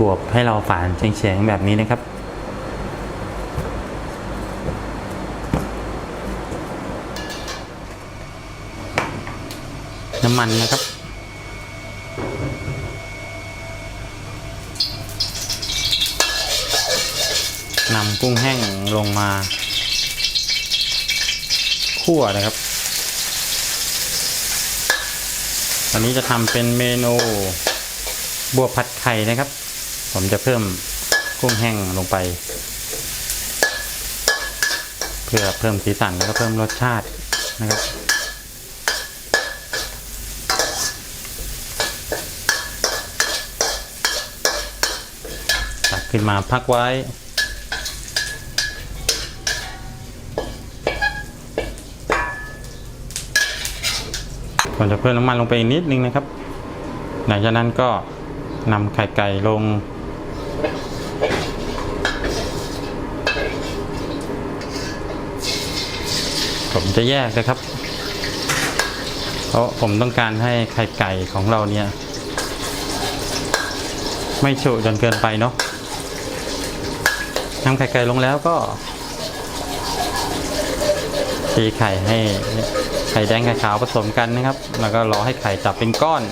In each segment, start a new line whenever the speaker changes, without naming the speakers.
บวบให้เราฝานเฉียงๆแบบนี้นะครับ น้ำมันนะครับนำกุ้งแห้งลงมาคั่วนะครับวันนี้จะทำเป็นเมนูบัวผัดไข่นะครับ ผมจะเพิ่มกุ้งแห้งลงไป เพื่อเพิ่มสีสันแล้วก็เพิ่มรสชาตินะครับตักขึ้นมาพักไว้ผมจะเพิ่มน้ำมันลงไปอีกนิดนึงนะครับ หลังจากนั้นก็นำไข่ไก่ลง ผมจะแยกนะครับ เพราะผมต้องการให้ไข่ไก่ของเราเนี่ย ไม่ฉุจนเกินไปเนาะนำไข่ไก่ลงแล้วก็ตีไข่ให้ไข่แดงไข่ขาวผสมกันนะครับ แล้วก็รอให้ไข่จับเป็นก้อน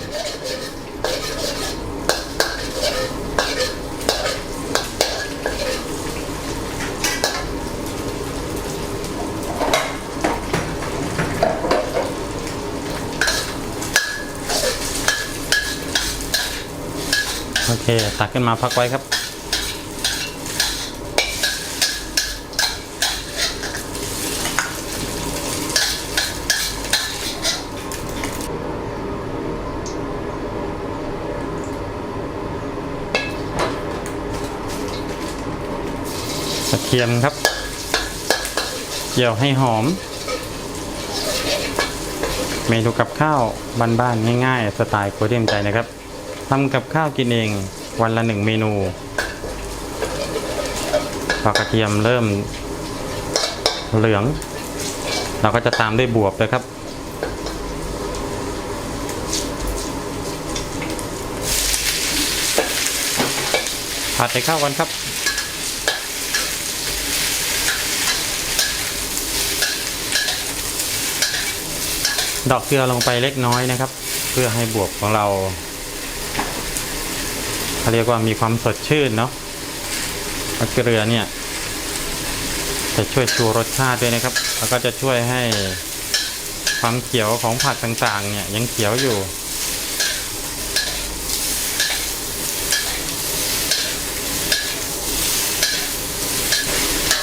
โอเค ตักขึ้นมาพักไว้ครับ กระเทียมครับเกี่ยวให้หอม เมนูกับข้าวบ้านๆง่าย ๆ สไตล์โคเดียมใจนะครับ ทำกับข้าวกินเองวันละหนึ่งเมนูพอกระเทียมเริ่มเหลือง เราก็จะตามด้วยบวบเลยครับ ผัดให้เข้ากันครับ ดอกเกลือลงไปเล็กน้อยนะครับ เพื่อให้บวบของเรา เขาเรียกว่ามีความสดชื่นเนาะเพระเกลือเนี่ยจะช่วยชูรสชาติด้วยนะครับ แล้วก็จะช่วยให้ความเขียวของผักต่างๆ เนี่ยยังเขียวอยู่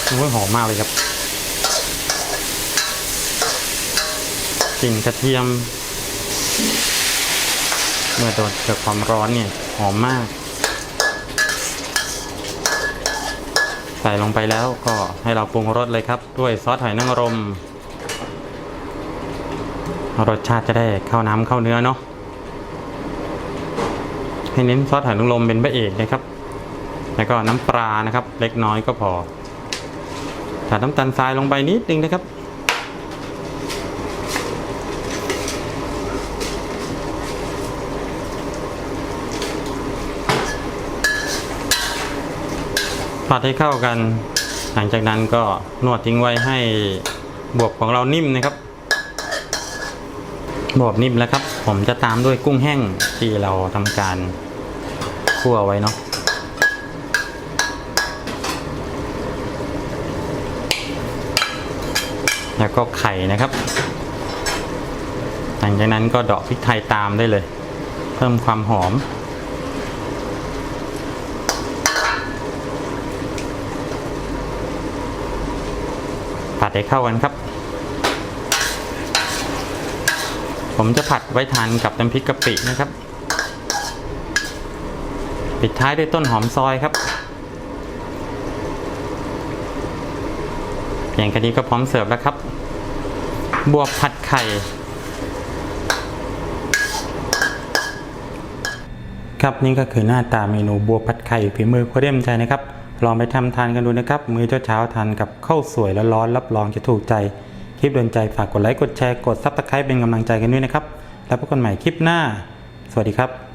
โอ้ยหอมมากเลยครับกลิ่นกระเทียม เมื่อโดนเกิดความร้อนเนี่ยหอมมาก ใส่ลงไปแล้วก็ให้เราปรุงรสเลยครับ ด้วยซอสหอยนางรมรสชาติจะได้เข้าน้ำเข้าเนื้อเนาะให้เน้นซอสหอยนางรมเป็นพระเอกนะครับ แล้วก็น้ำปลานะครับ เล็กน้อยก็พอใส่น้ำตาลทรายลงไปนิดนึงนะครับ ผัดให้เข้ากัน หลังจากนั้นก็นวดทิ้งไว้ให้บวบของเรานิ่มนะครับ บวบนิ่มแล้วครับ ผมจะตามด้วยกุ้งแห้งที่เราทำการคั่วไว้เนาะแล้วก็ไข่นะครับ หลังจากนั้นก็ดอกพริกไทยตามได้เลย เพิ่มความหอม ผัดให้เข้ากันครับ ผมจะผัดไว้ทานกับน้ำพริกกะปินะครับ ปิดท้ายด้วยต้นหอมซอยครับเพียงแค่นี้ก็พร้อมเสิร์ฟแล้วครับ บวบผัดไข่ครับนี่ก็คือหน้าตาเมนูบัวผัดไข่ฝีมือโคเดมใจนะครับ ลองไปทำทานกันดูนะครับ มื้อเช้าทานกับข้าวสวยแล้วร้อนๆรับรองจะถูกใจ คลิปโดนใจฝากกดไลค์กดแชร์กดซับสไครป์เป็นกำลังใจกันด้วยนะครับ แล้วพบกันใหม่คลิปหน้า สวัสดีครับ